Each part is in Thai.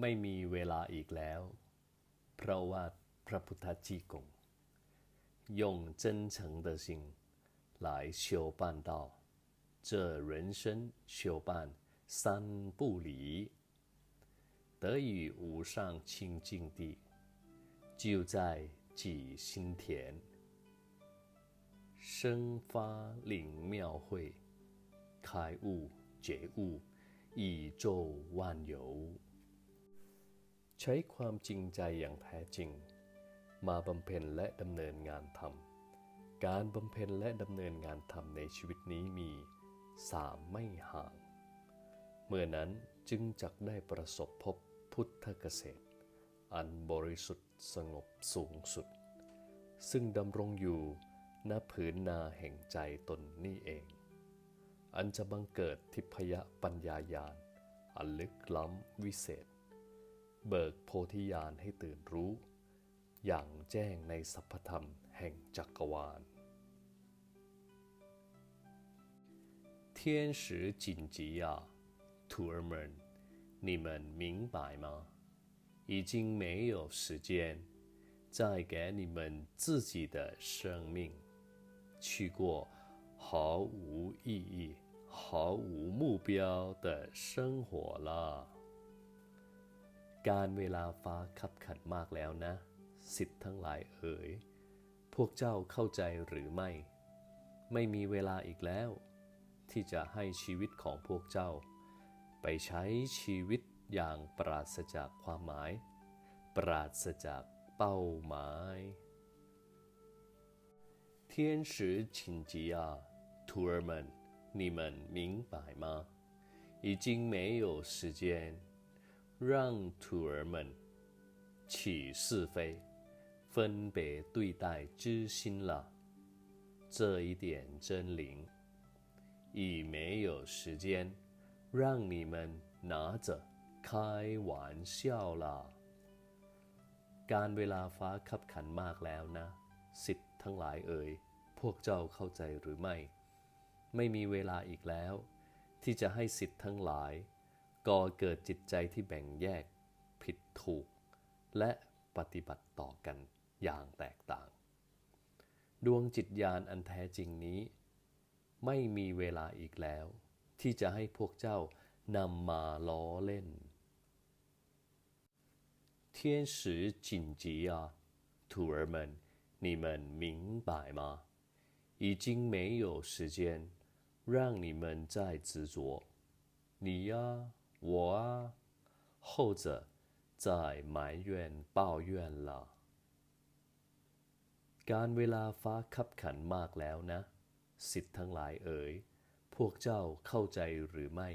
ไม่มีเวลาอีกแล้ว เพราะว่าพระพุทธจีกง用真诚的心来修办道，这人生修办三不离，得与无上清净地，就在己心田。生发灵妙慧，开悟觉悟，宇宙万有。 ใช้ความจริงใจอย่างแท้จริง มาบำเพ็ญและดำเนินงานธรรม การบำเพ็ญและดำเนินงานธรรมในชีวิตนี้มีสามไม่ห่าง เมื่อนั้นจึงจักได้ประสบพบพุทธเกษตร อันบริสุทธิ์สงบสูงสุด ซึ่งดำรงอยู่ณผืนนาแห่งใจตนนี่เอง อันจะบังเกิดทิพยปัญญาญาณอันลึกล้ำวิเศษ เบิกโพธิญาณให้ตื่นรู้ อย่างแจ้งในสัพพธรรมแห่งจักรวาล 天时紧急呀，徒儿们，你们明白吗？已经没有时间再给你们自己的生命去过毫无意义、毫无目标的生活了。 การเวลาฟ้าขับขันมากแล้วนะ สิทธิ์ทั้งหลายเอ๋ย พวกเจ้าเข้าใจหรือไม่ ไม่มีเวลาอีกแล้ว ที่จะให้ชีวิตของพวกเจ้า ไปใช้ชีวิตอย่างปราศจากความหมาย ปราศจากเป้าหมาย天时紧急啊，徒儿们，你们明白吗？已经没有时间 让徒儿们起是非、分别对待之心了。这一点真灵，已没有时间让你们拿着开玩笑了。การเวลาฟ้าขับขันมากแล้วนะ สิทธิ์ทั้งหลายเอ่ย พวกเจ้าเข้าใจหรือไม่ ไม่มีเวลาอีกแล้ว ที่จะให้สิทธิ์ทั้งหลาย ก่อเกิดจิตใจที่แบ่งแยก ผิดถูก และปฏิบัติต่อกันอย่างแตกต่าง ดวงจิตญาณอันแท้จริงนี้ ไม่มีเวลาอีกแล้ว ที่จะให้พวกเจ้านำมาล้อเล่น 天时紧急啊，徒儿们，你们明白吗？已经没有时间让你们再执着，你呀， 我啊，后者在埋怨抱怨了。การเวลาฟ้าขับขันมากแล้วนะ สิทธิ์ทั้งหลายเอ๋ย พวกเจ้าเข้าใจหรือไม่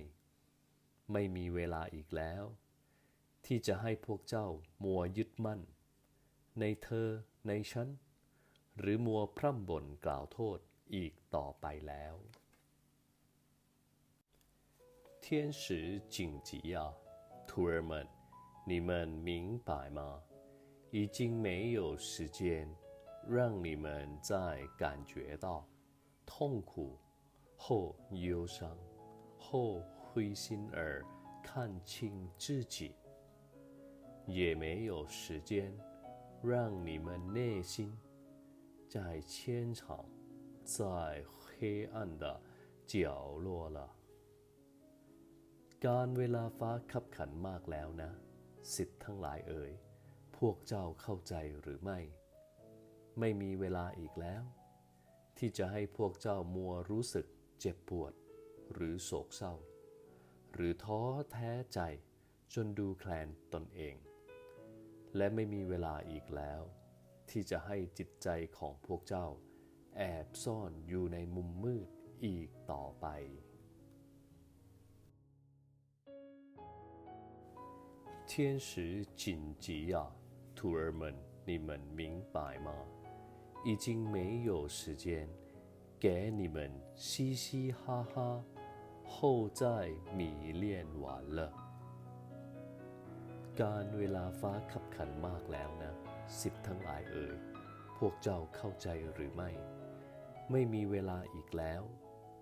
ไม่มีเวลาอีกแล้ว ที่จะให้พวกเจ้ามัวยึดมั่น ในเธอในฉัน หรือมัวพร่ำบ่นกล่าวโทษอีกต่อไปแล้ว 天使紧急啊，徒儿们，你们明白吗？已经没有时间让你们再感觉到痛苦或忧伤或灰心而看清自己。也没有时间让你们内心在牵肠在黑暗的角落了。 การเวลาฟ้าขับขันมากแล้วนะ สิทธิ์ทั้งหลายเอ่ย พวกเจ้าเข้าใจหรือไม่ ไม่มีเวลาอีกแล้ว ที่จะให้พวกเจ้ามัวรู้สึกเจ็บปวด หรือโศกเศร้า หรือท้อแท้ใจจนดูแคลนตนเอง และไม่มีเวลาอีกแล้ว ที่จะให้จิตใจของพวกเจ้า แอบซ่อนอยู่ในมุมมืดอีกต่อไป 天时紧急呀，徒儿们，你们明白吗？已经没有时间给你们嘻嘻哈哈后再迷恋完了。การเวลาฟ้าขับขันมากแล้วนะ สิทธิ์ทั้งหลายเอ่ย พวกเจ้าเข้าใจหรือไม่ ไม่มีเวลาอีกแล้ว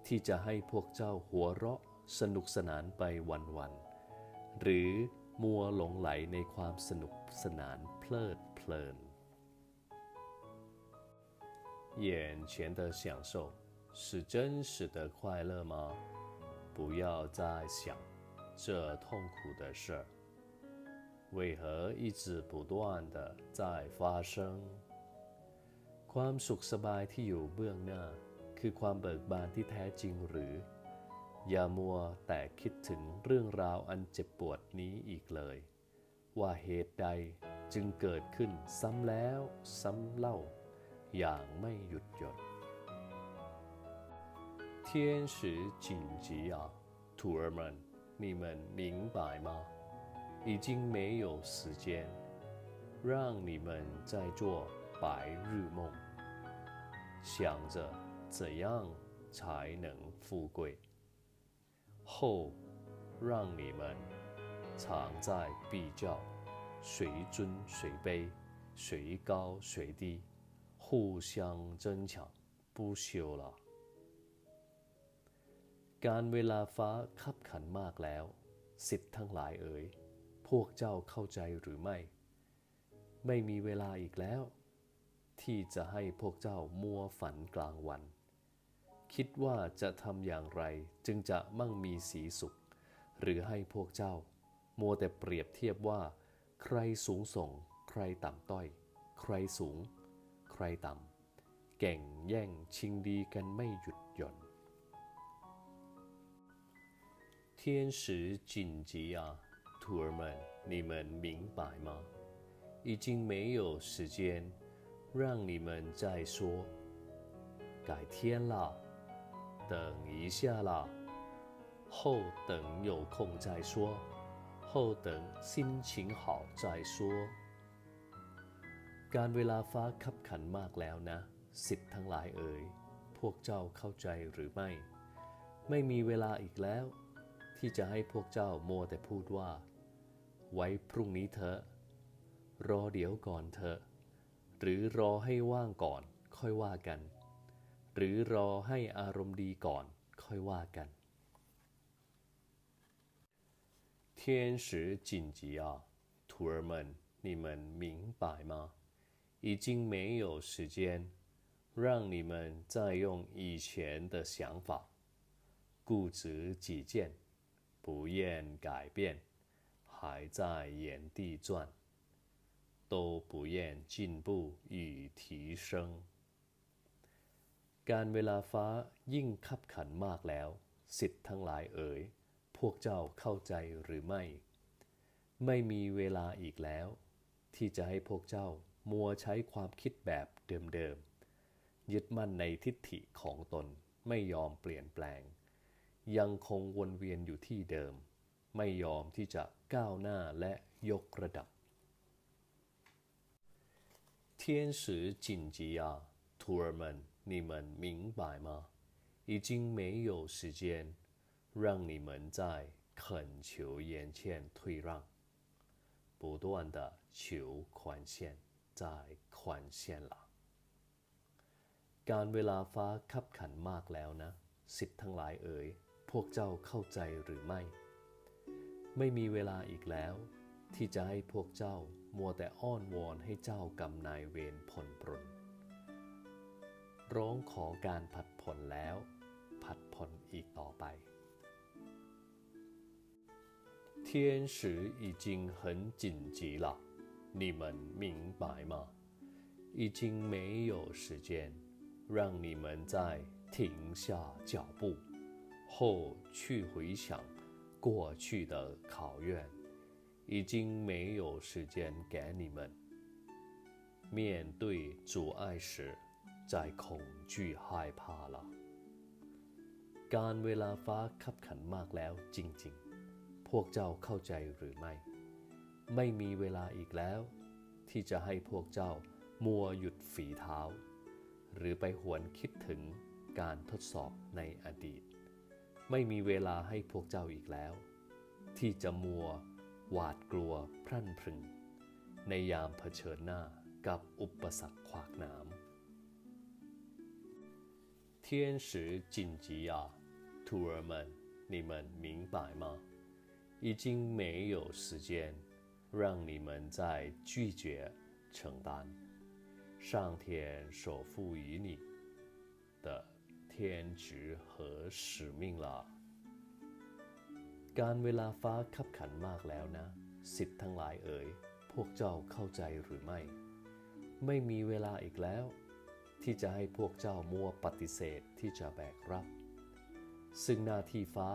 ที่จะให้พวกเจ้าหัวเราะสนุกสนานไปวันๆหรือ มัวหลงไหลในความสนุกสนานเพลิดเพลิน眼前的享受是真实的快乐吗？不要再想这痛苦的事儿，为何一直不断的在发生？ความสุขสบายที่อยู่เบื้องหน้า คือความเบิกบานที่แท้จริงหรือ อย่ามัวแต่คิดถึงเรื่องราวอันเจ็บปวดนี้อีกเลย ว่าเหตุใดจึงเกิดขึ้นซ้ำแล้วซ้ำเล่า อย่างไม่หยุดหย่อน天时紧急啊，徒儿们，你们明白吗？已经没有时间让你们再做白日梦，想着怎样才能富贵。 后让你们常在比较谁尊谁卑、谁高谁低，互相争抢，不休了。การเวลาฟ้าคับขันมากแล้ว สิทธิ์ทั้งหลายเอ๋ย พวกเจ้าเข้าใจหรือไม่ ไม่มีเวลาอีกแล้ว ที่จะให้พวกเจ้ามัวฝันกลางวัน คิดว่าจะทำอย่างไรจึงจะมั่งมีสีสุข หรือให้พวกเจ้า มัวแต่เปรียบเทียบว่า ใครสูงส่ง ใครต่ำต้อย ใครสูง ใครต่ำแก่งแย่งชิงดีกันไม่หยุดหย่อน天时紧急啊，徒儿们，你们明白吗？已经没有时间让你们再说改天啦， 等一下啦，后等有空再说，后等心情好再说。การเวลาฟ้าคับขันมากแล้วนะ สิทธิ์ทั้งหลายเอ่ย พวกเจ้าเข้าใจหรือไม่ ไม่มีเวลาอีกแล้ว ที่จะให้พวกเจ้ามัวแต่พูดว่า ไว้พรุ่งนี้เถอะ รอเดี๋ยวก่อนเถอะ หรือรอให้ว่างก่อนค่อยว่ากัน หรือรอให้อารมณ์ดีก่อนค่อยว่ากัน天时紧急啊，徒儿们，你们明白吗？已经没有时间让你们再用以前的想法固执己见。不愿改变，还在原地转，都不愿进步与提升。 การเวลาฟ้ายิ่งขับขันมากแล้ว สิทธิ์ทั้งหลายเอ๋ย พวกเจ้าเข้าใจหรือไม่ ไม่มีเวลาอีกแล้ว ที่จะให้พวกเจ้ามัวใช้ความคิดแบบเดิมๆยึดมั่นในทิฏฐิของตนไม่ยอมเปลี่ยนแปลงยังคงวนเวียนอยู่ที่เดิม ไม่ยอมที่จะก้าวหน้าและยกระดับ天时紧急啊，徒儿们， 你们明白吗？已经没有时间让你们在恳求眼前退让，不断的求宽限，再宽限了。การเวลาฟ้าคับขันมากแล้วนะ สิทธิ์ทั้งหลายเอ๋ยพวกเจ้าเข้าใจหรือไม่ ไม่มีเวลาอีกแล้ว ที่จะให้พวกเจ้ามัวแต่อ้อนวอนให้เจ้ากรรมนายเวรผ่อนปรน ร้องขอการผัดผ่อนแล้ว ผัดผ่อนอีกต่อไป天时已经很紧急了，你们明白吗？已经没有时间让你们再停下脚步。后去回想过去的考验，已经没有时间给你们。面对阻碍时， 再恐惧害怕了。การเวลาฟ้าขับขันมากแล้วจริงๆ พวกเจ้าเข้าใจหรือไม่ ไม่มีเวลาอีกแล้ว ที่จะให้พวกเจ้ามัวหยุดฝีเท้า หรือไปหวนคิดถึงการทดสอบในอดีตไม่มีเวลาให้พวกเจ้าอีกแล้ว ที่จะมัว หวาดกลัวพรั่นพรึง ในยามเผชิญหน้ากับอุปสรรคขวากหนาม 天时紧急啊，徒儿们，你们明白吗？已 已经没有时间让你们再拒绝承担上天所赋予你的天职和使命了。การเวลาฟ้าขับขันมากแล้วนะ สิทธิ์ทั้งหลายเอ๋ย พวกเจ้าเข้าใจหรือไม่ ไม่มีเวลาอีกแล้ว ที่จะให้พวกเจ้ามัวปฏิเสธที่จะแบกรับ ซึ่งหน้าที่ฟ้า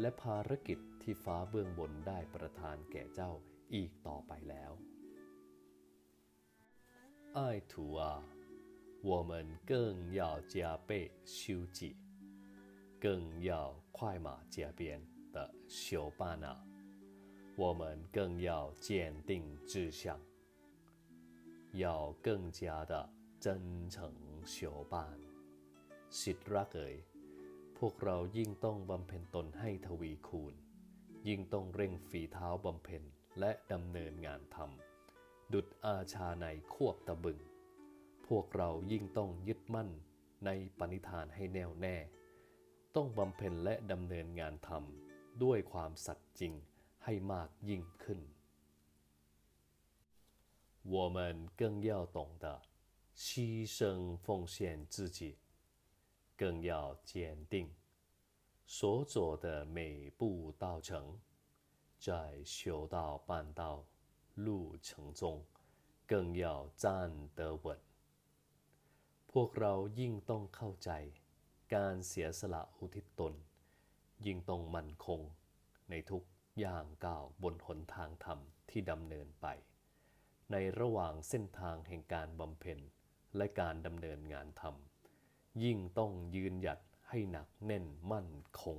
และภารกิจที่ฟ้าเบื้องบนได้ประทานแก่เจ้าอีกต่อไปแล้ว爱徒啊，我们更要加倍修己，更要快马加鞭的修办啊！我们更要坚定志向，要更加的 真诚修办。สิทธิรักเอ๋ยพวกเรายิ่งต้องบำเพ็ญตนให้ทวีคูณ ยิ่งต้องเร่งฝีเท้าบำเพ็ญและดำเนินงานทำดุดอาชาในควบตะบึง พวกเรายิ่งต้องยึดมั่นในปณิธานให้แน่วแน่ ต้องบำเพ็ญและดำเนินงานทำด้วยความสัตย์จริงให้มากยิ่งขึ้น我们更要懂得 牺牲奉献自己，更要坚定所走的每步道程，在修道办道路程中，更要站得稳。พวกเรายิ่งต้องเข้าใจ การเสียสละอุทิศตน ยิ่งต้องมั่นคง ในทุกย่างก้าวบนหนทางธรรมที่ดำเนินไป ในระหว่างเส้นทางแห่งการบำเพ็ญ และการดำเนินงานธรรม ยิ่งต้องยืนหยัดให้หนักแน่นมั่นคง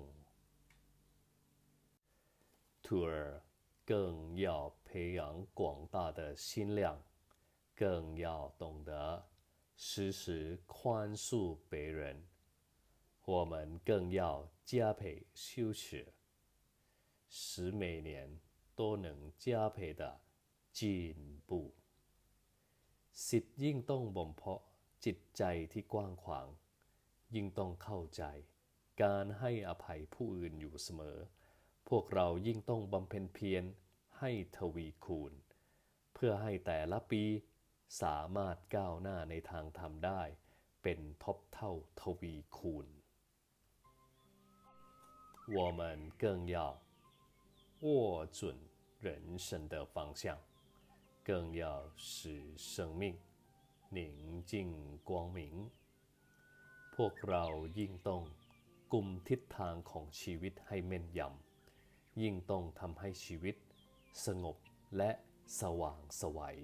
徒儿更要培养广大的心量，更要懂得时时宽恕别人。我们更要加倍修持，使每年都能加倍的进步。 สิทธิ์ยิ่งต้องบ่มเพาะจิตใจที่กว้างขวาง ยิ่งต้องเข้าใจ การให้อภัยผู้อื่นอยู่เสมอ พวกเรายิ่งต้องบำเพ็ญเพียรให้ทวีคูณ เพื่อให้แต่ละปีสามารถก้าวหน้าในทางธรรมได้ เป็นทบเท่าทวีคูณ我们更要握准人生的方向。 更要使生命宁静光明 พวกเรายิ่งต้องกุมทิศทางของชีวิตให้แม่นยำ ยิ่งต้องทำให้ชีวิตสงบและสว่างสวัย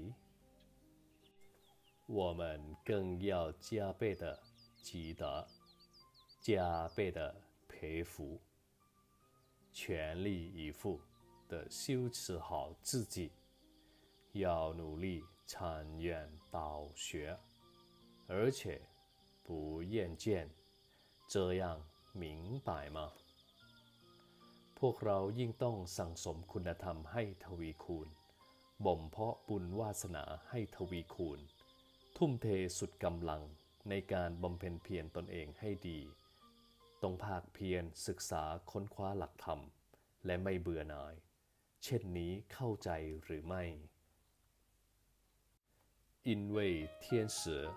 我们更要加倍的积德，加倍的培福，全力以赴的修持好自己。 要努力参愿导学，而且不厌倦，这样明白吗？พวกเรายิ่งต้องสั่งสมคุณธรรมให้ทวีคูณ บ่มเพาะบุญวาสนาให้ทวีคูณ ทุ่มเทสุดกำลังในการบำเพ็ญเพียรตนเองให้ดี ต้องภาคเพียรศึกษาค้นคว้าหลักธรรม และไม่เบื่อหน่าย เช่นนี้เข้าใจหรือไม่ 因为天时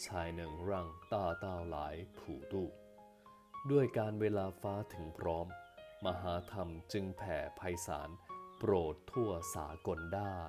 才能让大道来普渡ด้วยการเวลาฟ้าถึงพร้อม มหาธรรมจึงแผ่ไพศาลโปรดทั่วสากลได้